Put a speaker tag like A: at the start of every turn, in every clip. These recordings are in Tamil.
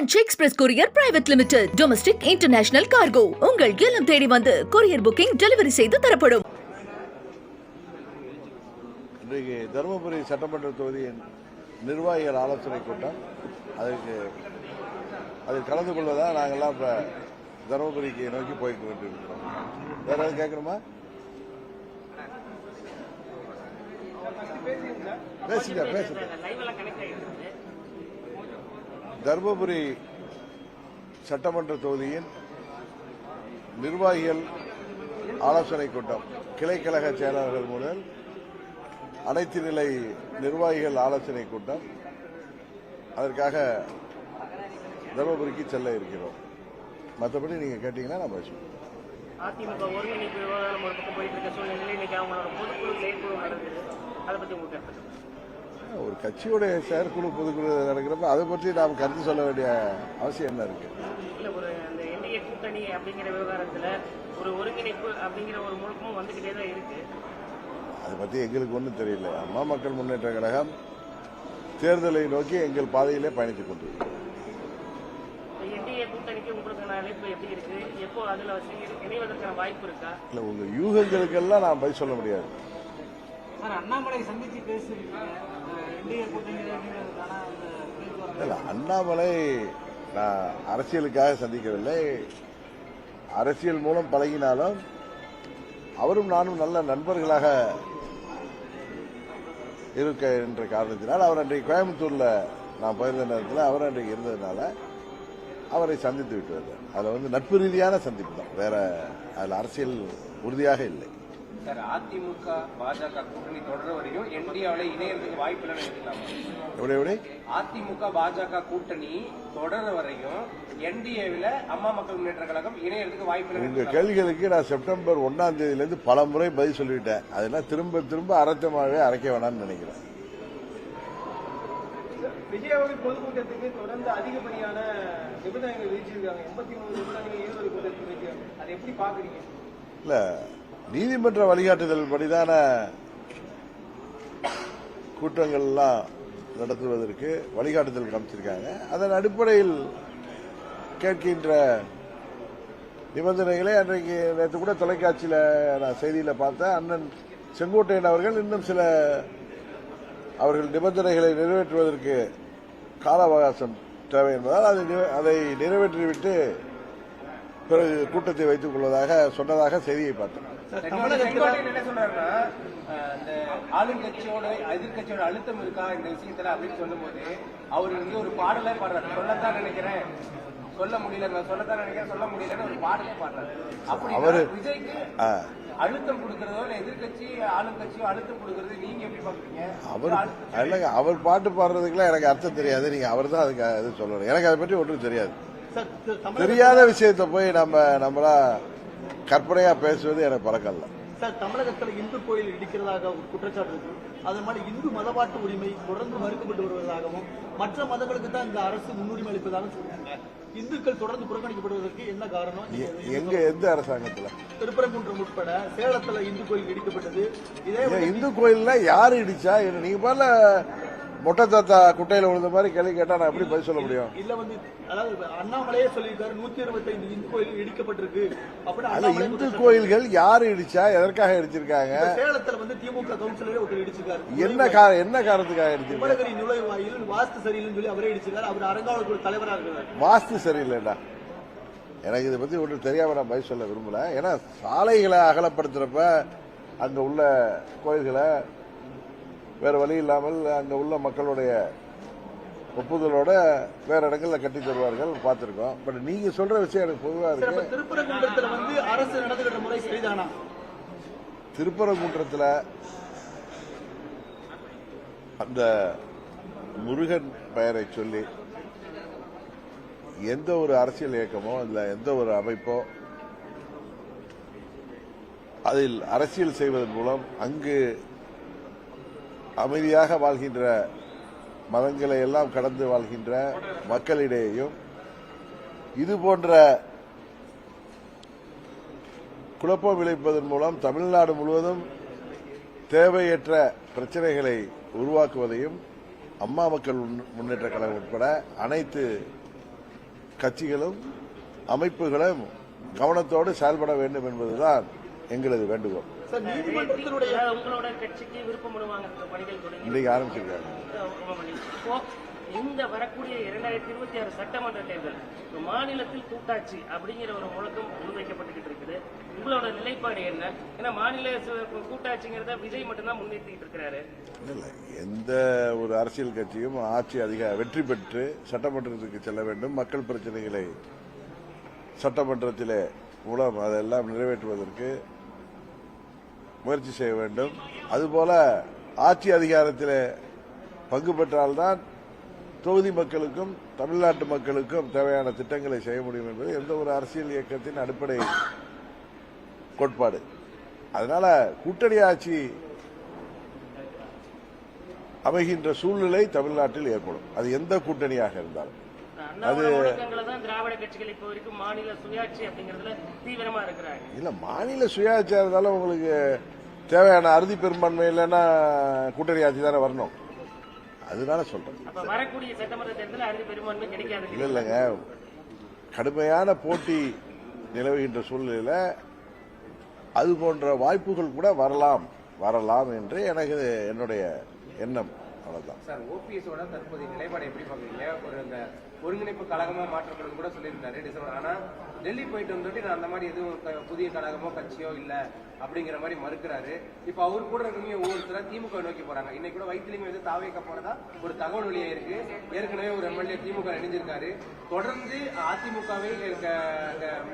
A: Franch express courier private limited domestic international cargo உங்கள் இல்லம் தேடி வந்து கொரியர் புக்கிங் டெலிவரி செய்து தரப்படும்.
B: இன்றைக்கு தருமபுரி சட்டமன்ற தொகுதியின் நிர்வாகிகள் ஆலோசனை கூட்டம். அதற்கு அதில் கலந்து கொள்வதாக நாங்கள்லாம் இப்போ தருமபுரிக்கு நோக்கி போய் வேண்டியிருக்கிறோம் வேற ஏதாவது கேட்கணுமா? பேசுங்க பேசுங்க. தருமபுரி சட்டமன்ற தொகுதியின் நிர்வாகிகள் ஆலோசனை கூட்டம். கிளைக்கழக செயலாளர்கள் முதல் அனைத்து நிலை நிர்வாகிகள் ஆலோசனை கூட்டம். அதற்காக தருமபுரிக்கு செல்ல இருக்கிறோம். மற்றபடி நீங்க கேட்டீங்கன்னா நான் பேசுவேன்
C: அதிமுக ஒருங்கிணைப்பு விவகாரம் ஒரு பக்கம் போயிட்டு இருக்க சூழ்நிலையில் இன்னைக்கு அவங்களோட பொதுக்குழு செயற்குழு நடந்தது அதை பத்தி உங்களுக்கு
B: ஒரு கட்சியுடைய செயற்குழு பொதுக்குழு நடக்கிறப்ப அதை பற்றி நாம் கருத்து சொல்ல வேண்டிய அவசியம் என்ன இருக்கு?
C: இல்ல ஒரு அந்த என்டிஏ கூட்டணி அப்படிங்கிற விவகாரத்துல ஒரு ஒருங்கிணைப்பு அப்படிங்கிற ஒரு முழக்கமும் வந்துகிட்டே தான் இருக்கு.
B: அதை பற்றி எங்களுக்கு ஒன்றும் தெரியல. அம்மா மக்கள் முன்னேற்ற கழகம் தேர்தலை நோக்கி எங்கள் பாதையிலே பயணித்துக் கொண்டிருக்கிறோம்
C: என்டிஏ கூட்டணிக்கு உங்களுக்கான அழைப்பு எப்படி இருக்கு? எப்போ அதுல வந்து இணைவதற்கான வாய்ப்பு இருக்கா?
B: இல்லை உங்கள் யூகங்களுக்கெல்லாம் நான் பதில் சொல்ல முடியாது.
D: சார் அண்ணாமலை சந்திச்சு பேசியிருக்கீங்க.
B: இல்லை அண்ணாமலை நான் அரசியலுக்காக சந்திக்கவில்லை. அரசியல் மூலம் பழகினாலும் அவரும் நானும் நல்ல நண்பர்களாக இருக்க என்ற காரணத்தினால் அவர் அன்றைக்கு கோயம்புத்தூர்ல நான் போயிருந்த நேரத்தில் அவர் அன்றைக்கு இருந்ததுனால அவரை சந்தித்து விட்டு வந்தார். அதில் வந்து நட்பு ரீதியான சந்திப்பு தான். வேற அதில் அரசியல் உறுதியாக இல்லை.
E: சார் அதிமுக பாஜக கூட்டணி தொடர வரையும் என்டிஏவில் இணையறதுக்கு வாய்ப்பு இல்லைன்னு நினைக்கலாமா? அதிமுக பாஜக கூட்டணி தொடர வரையும் என்டிஏவில் அம்மா மக்கள் முன்னேற்ற கழகம் இணையறதுக்கு வாய்ப்பு இல்லைன்னு
B: உங்க? கேள்விகளுக்கு நான் செப்டம்பர் ஒன்னாம் தேதியிலிருந்து பல முறை பதில் சொல்லிவிட்டேன் அதெல்லாம் திரும்ப திரும்ப அரைச்சமாகவே அரைக்க வேணாம்னு நினைக்கிறேன்.
D: விஜய் அவர்கள் பொதுக்கூட்டத்துக்கு தொடர்ந்து அதிகப்படியான நிபந்தனைகள் விதிச்சிருக்காங்க. எண்பத்தி மூணு நிபந்தனைகள் ஈரோடு கூட்டத்துக்கு அதை எப்படி பாக்குறீங்க
B: இல்ல நீதிமன்ற வழிகாட்டுதல் படிதான கூட்டங்கள்லாம் நடத்துவதற்கு வழிகாட்டுதல் காமிச்சிருக்காங்க. அதன் அடிப்படையில் கேட்கின்ற நிபந்தனைகளை அன்றைக்கு நேற்று கூட தொலைக்காட்சியில் நான் செய்தியில் பார்த்தேன். அண்ணன் செங்கோட்டையன் அவர்கள் இன்னும் சில அவர்கள் நிபந்தனைகளை நிறைவேற்றுவதற்கு கால அவகாசம் தேவை என்பதால் அதை அதை நிறைவேற்றிவிட்டு பிறகு கூட்டத்தை வைத்துக் கொள்வதாக சொன்னதாக செய்தியை பார்த்தேன்.
E: என்ன சொல்றாருன்னா இந்த ஆளுங்கட்சியோட எதிர்கட்சியோட அழுத்தம் இருக்கா இந்த விஷயத்துல அப்படின்னு சொல்லும்போது அவர் வந்து ஒரு பாடலே பாடுறாரு. சொல்லத்தான் நினைக்கிறேன். சொல்ல முடியல நான் சொல்லத்தான் நினைக்கிறேன். சொல்ல முடியலன்னு ஒரு பாடலே பாடுறாரு. அப்படி
B: அவரு-
E: விஜய்க்கு அழுத்தம் கொடுக்கறதோ இல்ல எதிர்கட்சி ஆளுங்கட்சியோ அழுத்தம் கொடுக்கறது நீங்க எப்படி பாக்குறீங்க?
B: அவர் இல்லைங்க அவர் பாட்டு பாடுறதுக்குலாம் எனக்கு அர்த்தம் தெரியாது. நீங்க அவர் தான் அதுக்கு அது சொல்லணும். எனக்கு அதை பற்றி ஒன்றும் தெரியாது. தெரியாத விஷயத்தை போய் நம்ம நம்மளா கற்பனையா பேசுவது எனக்கு பழக்கம் இல்லை
F: சார் தமிழகத்தில் இந்து கோயில் இடிக்கிறதாக ஒரு குற்றச்சாட்டு இருக்கு. அதன் மாதிரி இந்து மதவாட்டு உரிமை தொடர்ந்து மறுக்கப்பட்டு வருவதாகவும் மற்ற மதங்களுக்கு தான் இந்த அரசு முன்னுரிமை அளிப்பதாக சொல்றாங்க. இந்துக்கள் தொடர்ந்து புறக்கணிக்கப்படுவதற்கு என்ன காரணம்?
B: எங்க எந்த அரசாங்கத்துல?
F: திருப்பரங்குன்றம் உட்பட சேலத்துல இந்து கோயில் இடிக்கப்பட்டது. இதே
B: இந்து கோயில்ல யாரு இடிச்சா? நீங்க பாருல மொட்டை தாத்தா குட்டையில விழுந்த மாதிரி கேள்வி கேட்டா நான் எப்படி பதில் சொல்ல முடியும்?
F: இல்ல வந்து அதாவது அண்ணாமலையே சொல்லியிருக்காரு நூத்தி இருபத்தைந்து இந்து கோயில் இடிக்கப்பட்டிருக்கு. அண்ணாமலை
B: இந்து. கோயில்கள் யாரு இடிச்சா எதற்காக இடிச்சிருக்காங்க?
F: சேலத்துல வந்து திமுக கவுன்சிலரே ஒருத்தர் இடிச்சிருக்காரு.
B: என்ன கார என்ன காரணத்துக்காக இடிச்சிருக்காங்க
F: குமரகிரி நுழைவாயில் வாஸ்து சரியில்லைன்னு சொல்லி அவரே இடிச்சிருக்காரு. அவர் அறங்காவலர் தலைவரா இருக்கிறார்.
B: வாஸ்து சரியில்லைடா. எனக்கு இதை பத்தி ஒன்றும் தெரியாம நான் பதில் சொல்ல விரும்பல. ஏன்னா சாலைகளை அகலப்படுத்துறப்ப அங்க உள்ள கோயில்களை வேற வழி இல்லாமல் அங்க உள்ள மக்களுடைய ஒப்புதலோட வேற இடங்கள்ல கட்டி தருவார்கள் பார்த்திருக்கோம். பட் நீங்க சொல்ற விஷயம் எனக்கு பொதுவா
F: சார், அப்ப
B: இருக்கு.
F: திருப்பரங்குன்றத்துல வந்து அரசு நடந்துகிற முறை சரிதானா?
B: திருப்பரங்குன்றத்துல அந்த முருகன் பெயரை சொல்லி எந்த ஒரு அரசியல் இயக்கமோ இல்ல எந்த ஒரு அமைப்போ அதில் அரசியல் செய்வதன் மூலம் அங்கு அமைதியாக வாழ்கின்ற மதங்களை எல்லாம் கடந்து வாழ்கின்ற மக்களிடையேயும் இது போன்ற குழப்பம் விளைப்பதன் மூலம் தமிழ்நாடு முழுவதும் தேவையற்ற பிரச்சனைகளை உருவாக்குவதையும் அம்மா மக்கள் முன்- முன்னேற்ற கழகம் உட்பட அனைத்து கட்சிகளும் அமைப்புகளும் கவனத்தோடு செயல்பட வேண்டும் என்பதுதான் எங்களது வேண்டுகோள்.
C: உங்களோட கட்சிக்கு விருப்பம்
B: இன்றைக்கு ஆரம்பிச்சிருக்காங்க.
C: இந்த வரக்கூடிய இரண்டாயிரத்தி இருபத்தி ஆறு சட்டமன்ற தேர்தல் மாநிலத்தில் கூட்டாட்சி அப்படிங்கிற ஒரு முழக்கம் முன்வைக்கப்பட்டுக்கிட்டு இருக்குது. உங்களோட நிலைப்பாடு என்ன? ஏன்னா மாநில கூட்டாட்சிங்கிறத விஜய் மட்டும்தான் முன்னிறுத்திட்டு இருக்கிறாரு.
B: இல்லை. எந்த ஒரு அரசியல் கட்சியும் ஆட்சி அதிக வெற்றி பெற்று சட்டமன்றத்துக்கு செல்ல வேண்டும். மக்கள் பிரச்சனைகளை சட்டமன்றத்திலே மூலம் அதெல்லாம் நிறைவேற்றுவதற்கு முயற்சி செய்ய வேண்டும். அதுபோல ஆட்சி அதிகாரத்தில் பங்கு பெற்றால்தான் தொகுதி மக்களுக்கும் தமிழ்நாட்டு மக்களுக்கும் தேவையான திட்டங்களை செய்ய முடியும் என்பது எந்த ஒரு அரசியல் இயக்கத்தின் அடிப்படை கோட்பாடு. அதனால கூட்டணி ஆட்சி அமைகின்ற சூழ்நிலை தமிழ்நாட்டில் ஏற்படும். அது எந்த கூட்டணியாக இருந்தாலும்.
C: தான் திராவிட கட்சிகள் இப்போ வரைக்கும் மாநில சுயாட்சி அப்படிங்கறதுல தீவிரமா இருக்கிறாங்க.
B: இல்ல மாநில சுயாட்சியா இருந்தாலும் உங்களுக்கு தேவையான அறுதி பெரும்பான்மை இல்லைன்னா கூட்டணி ஆட்சி தானே வரணும். அதனால சொல்றேன்.
C: அப்ப வரக்கூடிய சட்டமன்ற தேர்தலில் அறுதி பெரும்பான்மை கிடைக்காது.
B: இல்ல இல்லைங்க. கடுமையான போட்டி நிலவுகின்ற சூழ்நிலையில அது போன்ற வாய்ப்புகள் கூட வரலாம் வரலாம் என்று எனக்கு என்னுடைய எண்ணம். அவ்வளவுதான்.
E: சார் ஓபிஎஸோட தற்போதைய நிலைப்பாடு எப்படி பாக்குறீங்க ஒரு அந்த ஒருங்கிணைப்பு கழகமா மாற்றப்படும் கூட சொல்லியிருந்தாரு டிசம்பர். ஆனா டெல்லி போயிட்டு வந்துட்டு நான் அந்த மாதிரி எதுவும் க- புதிய கழகமோ கட்சியோ இல்ல அப்படிங்கிற மாதிரி மறுக்கிறாரு. இப்ப அவர் கூட இருக்கவங்க ஒவ்வொருத்தரா திமுக நோக்கி போறாங்க. இன்னைக்கு கூட வைத்திலிங்க வந்து தாவேக்க போனதா ஒரு தகவல் வெளியே இருக்கு. ஏற்கனவே ஒரு எம்எல்ஏ திமுக இணைஞ்சிருக்காரு. தொடர்ந்து அதிமுகவை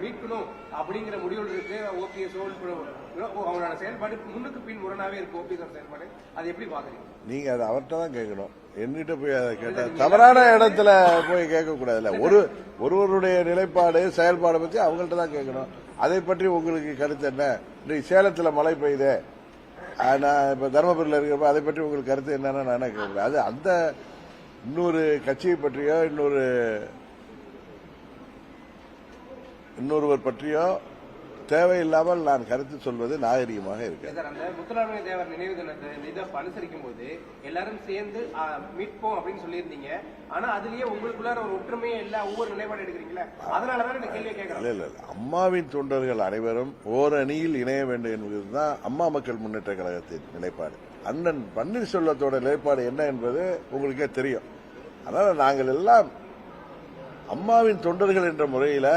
E: மீட்கணும் அப்படிங்கிற முடிவில் இருக்கு. ஓபிஎஸ் அவரோட செயல்பாடு முன்னுக்கு பின் முரணாவே இருக்கு. ஓபிஎஸ் செயல்பாடு. அதை எப்படி பாக்குறீங்க?
B: நீங்க அதை அவர்கிட்ட தான் கேட்கணும். என்கிட்ட போய் அதை கேட்டா தவறான இடத்துல போய் கேட்கக்கூடாதுல்ல. ஒரு ஒருவருடைய நிலைப்பாடு செயல்பாடு பற்றி அவங்கள்ட்ட தான் கேட்கணும். அதை பற்றி உங்களுக்கு கருத்து என்ன? இன்றைக்கு சேலத்தில் மழை பெய்யுதே. நான் இப்போ தருமபுரியில் இருக்கிறப்ப அதை பற்றி உங்களுக்கு கருத்து என்னன்னு நான் என்ன கேட்கல அது அந்த இன்னொரு கட்சியை பற்றியோ இன்னொரு இன்னொருவர் பற்றியோ தேவையில்லாமல் நான் கருத்து சொல்வது நாகரிகமாக இருக்கு
E: சார் அந்த முத்துராமலிங்க தேவர் நினைவு தினத்தை இதை அனுசரிக்கும் போது எல்லாரும் சேர்ந்து மீட்போம் அப்படின்னு சொல்லியிருந்தீங்க. ஆனா அதுலயே உங்களுக்குள்ளார ஒரு ஒற்றுமையே இல்ல ஒவ்வொரு நிலைப்பாடு எடுக்கிறீங்களா அதனாலதான் இந்த கேள்வியை கேட்கறேன்
B: இல்ல இல்ல. அம்மாவின் தொண்டர்கள் அனைவரும் ஓர் அணியில் இணைய வேண்டும் என்பதுதான் அம்மா மக்கள் முன்னேற்ற கழகத்தின் நிலைப்பாடு. அண்ணன் பன்னீர்செல்வத்தோட நிலைப்பாடு என்ன என்பது உங்களுக்கே தெரியும். அதனால நாங்கள் எல்லாம் அம்மாவின் தொண்டர்கள் என்ற முறையில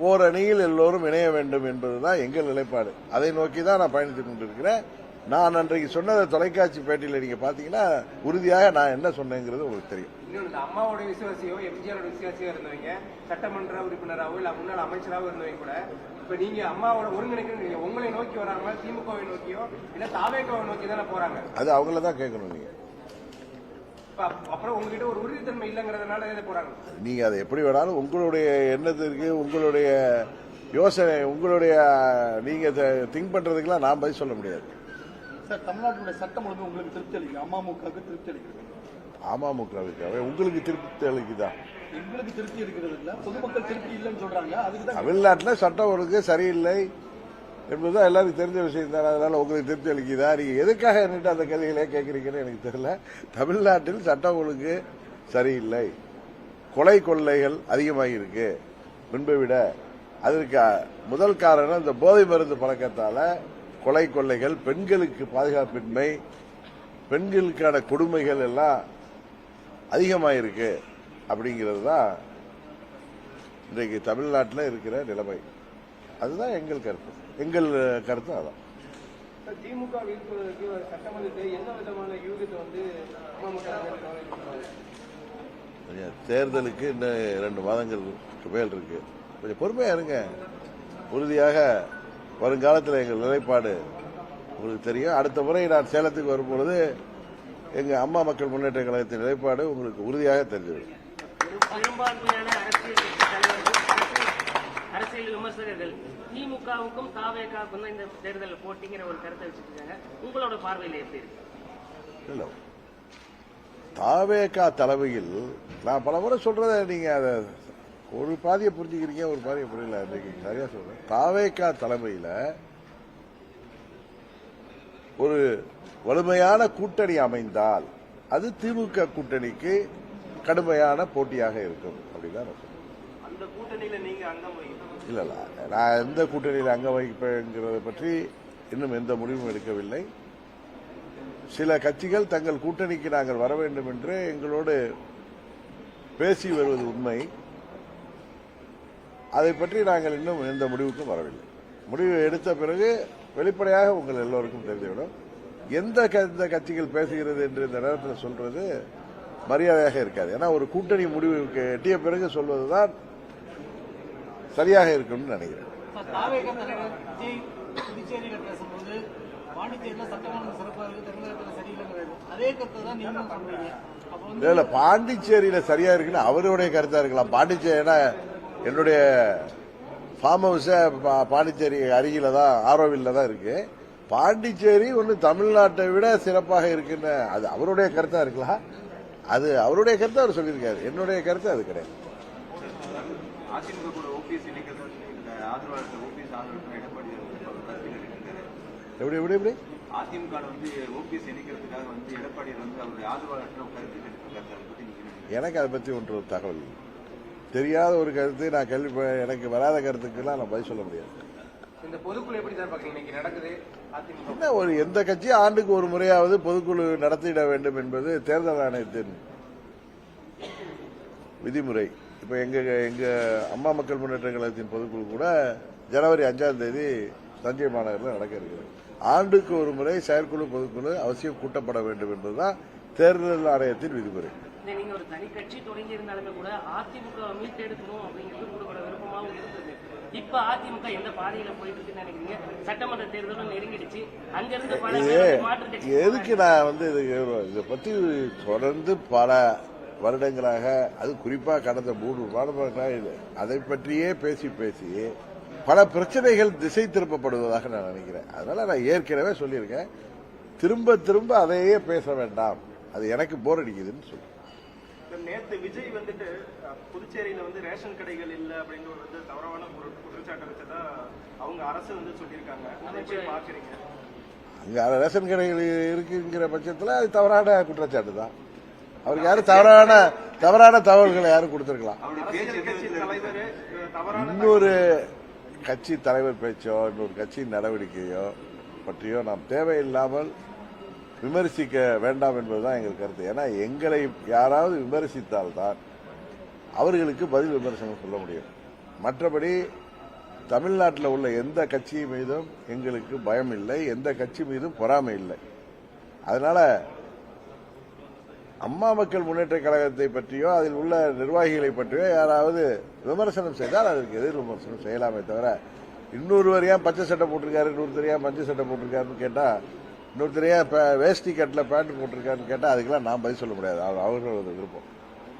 B: ஓர் அணியில் எல்லோரும் இணைய வேண்டும் என்பதுதான் எங்கள் நிலைப்பாடு. அதை நோக்கி தான் நான் பயணித்துக் கொண்டிருக்கிறேன். நான் அன்றைக்கு சொன்னதை தொலைக்காட்சி பேட்டியில் நீங்க பாத்தீங்கன்னா உறுதியாக நான் என்ன சொன்னேங்கிறது உங்களுக்கு தெரியும்.
E: அம்மாவோட விசுவாசியோ எம்ஜிஆரோட விசுவாசியோ இருந்தவங்க சட்டமன்ற உறுப்பினராகவோ இல்ல முன்னாள் அமைச்சராகவோ இருந்தவங்க கூட இப்ப நீங்க அம்மாவோட ஒருங்கிணைக்கணும் நீங்க உங்களை நோக்கி வராம திமுகவை நோக்கியோ இல்ல தாவேக்காவை நோக்கி தானே போறாங்க?
B: அது அவங்கள தான் கேட்கணும் நீங்க
E: இப்ப அப்- அப்புறம் உங்ககிட்ட ஒரு உறுதித்தன்மை இல்லைங்கிறதுனால இதை போறாங்க
B: நீங்க அதை எப்படி வேணாலும் உங்களுடைய எண்ணத்திற்கு உங்களுடைய யோசனை உங்களுடைய நீங்க திங்க் பண்றதுக்கெல்லாம் நான் பதில் சொல்ல முடியாது.
F: சார் தமிழ்நாட்டினுடைய சட்டம் ஒழுங்கு உங்களுக்கு திருப்தி அளிக்கும் அமமுகவுக்கு திருப்தி அளிக்கிறது
B: அமமுகவுக்காக உங்களுக்கு திருப்தி அளிக்குதா?
F: எங்களுக்கு திருப்தி இருக்கிறது இல்ல. பொதுமக்கள் திருப்தி இல்லைன்னு சொல்றாங்க. அதுக்கு தான்
B: தமிழ்நாட்டில் சட்டம் ஒழுங்கு சரியில்லை. என்பதுதான் எல்லாருக்கும் தெரிஞ்ச விஷயம் தான். அதனால உங்களுக்கு திருப்தி அளிக்குதா? நீங்க எதுக்காக என்கிட்ட அந்த கேள்விகளே கேட்கறீங்கன்னு எனக்கு தெரியல. தமிழ்நாட்டில் சட்டம் ஒழுங்கு சரியில்லை. கொலை கொள்ளைகள் அதிகமாக இருக்கு. முன்பை விட அதற்கு முதல் காரணம் இந்த போதை மருந்து பழக்கத்தால கொலை கொள்ளைகள் பெண்களுக்கு பாதுகாப்பின்மை பெண்களுக்கான கொடுமைகள் எல்லாம் அதிகமாயிருக்கு அப்படிங்கிறது தான் இன்றைக்கு தமிழ்நாட்டில் இருக்கிற நிலைமை. அதுதான் எங்கள் கருத்து. எங்கள் கருத்து அதான்.
D: திமுக வீழ்த்துவதற்கு சட்டமன்றத்தை என்ன விதமான யூகத்தை வந்து அமமுக
B: கொஞ்சம் தேர்தலுக்கு இன்னும் ரெண்டு மாதங்களுக்கு மேல் இருக்கு. கொஞ்சம் பொறுமையா இருங்க. உறுதியாக வருங்காலத்தில் எங்கள் நிலைப்பாடு உங்களுக்கு தெரியும். அடுத்த முறை நான் சேலத்துக்கு வரும்பொழுது எங்க அம்மா மக்கள் முன்னேற்ற கழகத்தின் நிலைப்பாடு உங்களுக்கு உறுதியாக தெரிஞ்சிடும்.
C: அரசியல் விமர்சகர்கள் திமுகவுக்கும் தாவேக்காவுக்கும் தான் இந்த தேர்தல் போட்டிங்கிற ஒரு கருத்தை வச்சுட்டு இருக்காங்க உங்களோட பார்வையில எப்படி இருக்கு?
B: இல்ல. தாவேகா தலைமையில் நான் பல முறை சொல்றத நீங்க அதை ஒரு பாதியை புரிஞ்சுக்கிறீங்க ஒரு பாதியை புரியல. இன்னைக்கு சரியா சொல்றேன். தாவேகா தலைமையில ஒரு வலிமையான கூட்டணி அமைந்தால் அது திமுக கூட்டணிக்கு கடுமையான போட்டியாக இருக்கும். அப்படிதான் நான் சொல்றேன்.
D: அந்த கூட்டணியில நீங்க அங்கம்
B: இல்லை இல்லை நான் எந்த கூட்டணியில் அங்க வகிப்பேங்கிறத பற்றி இன்னும் எந்த முடிவும் எடுக்கவில்லை. சில கட்சிகள் தங்கள் கூட்டணிக்கு நாங்கள் வர வேண்டும் என்று எங்களோடு பேசி வருவது உண்மை. அதை பற்றி நாங்கள் இன்னும் எந்த முடிவுக்கும் வரவில்லை. முடிவு எடுத்த பிறகு வெளிப்படையாக உங்கள் எல்லோருக்கும் தெரிந்துவிடும். எந்த எந்த இந்த கட்சிகள் பேசுகிறது என்று இந்த நேரத்தில் சொல்றது மரியாதையாக இருக்காது. ஏன்னா ஒரு கூட்டணி முடிவுக்கு எட்டிய பிறகு சொல்வதுதான் சரியாக இருக்கும்னு நினைக்கிறேன். இல்ல இல்ல பாண்டிச்சேரியில சரியா இருக்குன்னு அவருடைய கருத்தா இருக்கலாம். பாண்டிச்சேரினா என்னுடைய ஃபார்ம் ஹவுஸ பாண்டிச்சேரி அருகில தான் ஆரோவில்ல தான் இருக்கு. பாண்டிச்சேரி ஒன்று தமிழ்நாட்டை விட சிறப்பாக இருக்குன்னு அது அவருடைய கருத்தா இருக்கலாம். அது அவருடைய கருத்தை அவர் சொல்லியிருக்காரு. என்னுடைய கருத்து அது கிடையாது.
G: அதிமுக கூட ஓபிஎஸ் இணைக்கிறது இந்த ஆதரவாளர்கள் ஓபிஎஸ் ஆதரவு எடப்பாடி
B: எப்படி எப்படி எப்படி?
G: அதிமுக வந்து ஓபிஎஸ் இணைக்கிறதுக்காக வந்து எடப்பாடி வந்து அவருடைய ஆதரவாளர்கள் நினைக்கிறீங்க?
B: எனக்கு அதை பற்றி ஒன்று தகவல். தெரியாத ஒரு கருத்து நான் கேள்வி எனக்கு வராத கருத்துக்கெல்லாம் நான் பதில் சொல்ல முடியாது.
E: இந்த பொதுக்குழு எப்படி சார் பாக்குறீங்க இன்னைக்கு நடக்குது அதிமுக.
B: என்ன ஒரு எந்த கட்சியும் ஆண்டுக்கு ஒரு முறையாவது பொதுக்குழு நடத்திட வேண்டும் என்பது தேர்தல் ஆணையத்தின் விதிமுறை. இப்ப எங்க எங்க அம்மா மக்கள் முன்னேற்ற கழகத்தின் பொதுக்குழு கூட ஜனவரி அஞ்சாம் தேதி தஞ்சை மாநகரில் நடக்க இருக்கிறது. ஆண்டுக்கு ஒரு முறை செயற்குழு பொதுக்குழு அவசியம் கூட்டப்பட வேண்டும் என்பதுதான் தேர்தல் ஆணையத்தின் விதிமுறை.
C: நீங்க ஒரு தனி கட்சி தொடங்கி இருந்தாலுமே கூட அதிமுக மீட்டெடுக்கணும் அப்படிங்கிறது உங்களோட விருப்பமாகவும் இருந்தது. இப்ப அதிமுக எந்த பாதையில போயிட்டு இருக்குன்னு நினைக்கிறீங்க? சட்டமன்ற தேர்தலும் நெருங்கிடுச்சு. அங்கிருந்து பல
B: இது
C: பேர் மாற்றுக் கட்சி
B: எதுக்கு நான் வந்து இது இதை பத்தி தொடர்ந்து பல வருடங்களாக அது குறிப்பா கடந்த மூன்று வருடங்களாக இது. அதை பற்றியே பேசி பேசி பல பிரச்சனைகள் திசை திருப்பப்படுவதாக நான் நினைக்கிறேன். அதனால நான் ஏற்கனவே சொல்லியிருக்கேன். திரும்ப திரும்ப அதையே பேச வேண்டாம். அது எனக்கு போர் அடிக்குதுன்னு சொல்லி.
D: நேத்து விஜய் வந்துட்டு புதுச்சேரியில வந்து ரேஷன் கடைகள் இல்ல அப்படின்னு ஒரு வந்து தவறான ஒரு குற்றச்சாட்டு வச்சதா அவங்க அரசு வந்து சொல்லியிருக்காங்க. அதை எப்படி பாக்குறீங்க
B: அங்க ரேஷன் கடைகள் இருக்குங்கிற பட்சத்தில் அது தவறான குற்றச்சாட்டு தான் அவருக்கு யாரும் தவறான தவறான தகவல்களை யாரும் கொடுத்துருக்கலாம். இன்னொரு கட்சி தலைவர் பேச்சோ இன்னொரு கட்சியின் நடவடிக்கையோ பற்றியோ நாம் தேவையில்லாமல் விமர்சிக்க வேண்டாம் என்பதுதான் எங்கள் கருத்து. ஏன்னா எங்களை யாராவது விமர்சித்தால்தான் அவர்களுக்கு பதில் விமர்சனம் சொல்ல முடியும். மற்றபடி தமிழ்நாட்டில் உள்ள எந்த கட்சி மீதும் எங்களுக்கு பயம் இல்லை எந்த கட்சி மீதும் பொறாமை இல்லை. அதனால அம்மா மக்கள் முன்னேற்ற கழகத்தை பற்றியோ அதில் உள்ள நிர்வாகிகளை பற்றியோ யாராவது விமர்சனம் செய்தால் அதற்கு எதிர் விமர்சனம் செய்யலாமே தவிர இன்னொருவர் ஏன் பச்சை சட்டை போட்டிருக்காரு இன்னொருத்தர் ஏன் மஞ்சள் சட்டை போட்டிருக்காருன்னு கேட்டால் இன்னொருத்தர் ஏன் பே- வேஷ்டி கட்டில் பேண்ட் போட்டிருக்காருன்னு கேட்டால் அதுக்கெல்லாம் நான் பதில் சொல்ல முடியாது. அவர் அவர்களோட விருப்பம்.